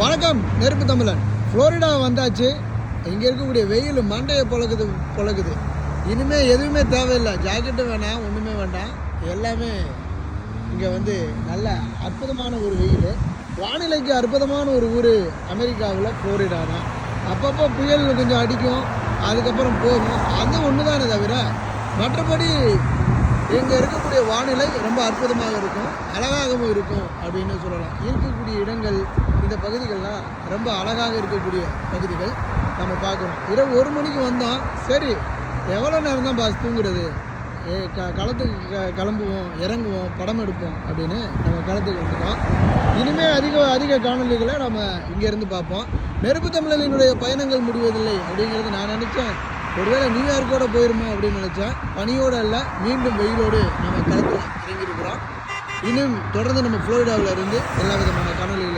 வணக்கம் நெருப்பு தமிழன். ஃப்ளோரிடா வந்தாச்சு. இங்கே இருக்கக்கூடிய வெயில் மண்டையை பொழக்குது பொழக்குது. இனிமேல் எதுவுமே தேவையில்லை. ஜாக்கெட்டும் வேணாம் ஒன்றுமே வேண்டாம். எல்லாமே இங்கே வந்து நல்ல அற்புதமான ஒரு வெயில். வானிலைக்கு அற்புதமான ஒரு ஊர் அமெரிக்காவில் ஃப்ளோரிடா தான். அப்பப்போ புயல் கொஞ்சம் அடிக்கும் அதுக்கப்புறம் போகும். அது ஒன்று தானே தவிர மற்றபடி இங்கே இருக்கக்கூடிய வானிலை ரொம்ப அற்புதமாக இருக்கும் அழகாகவும் இருக்கும் அப்படின்னு சொல்லலாம். இருக்கக்கூடிய இடங்கள் இந்த பகுதிகள்லாம் ரொம்ப அழகாக இருக்கக்கூடிய பகுதிகள் நம்ம பார்க்குறோம் இரவு ஒரு மணிக்கு வந்தோம் சரி எவ்வளோ நேரம் தான் பாஸ் தூங்குறது? ஏ க களத்துக்கு க- கிளம்புவோம் இறங்குவோம் படம் எடுப்போம் அப்படின்னு நம்ம களத்துக்கு வந்துட்டோம். இனிமேல் அதிக அதிக காணொலிகளை நம்ம இங்கேருந்து பார்ப்போம். நெருப்பு தமிழனினுடைய பயணங்கள் முடிவதில்லை அப்படிங்கிறது நான் நினச்சேன். ஒருவேளை நியூயார்க்கோட போயிருமோ அப்படின்னு நினச்சேன் பனியோடு அல்ல மீண்டும் வெயிலோடு நம்ம களத்தில் இறங்கியிருக்கிறோம். இன்னும் தொடர்ந்து நம்ம ஃப்ளோரிடாவில் இருந்து எல்லா விதமான காணொலிகளையும்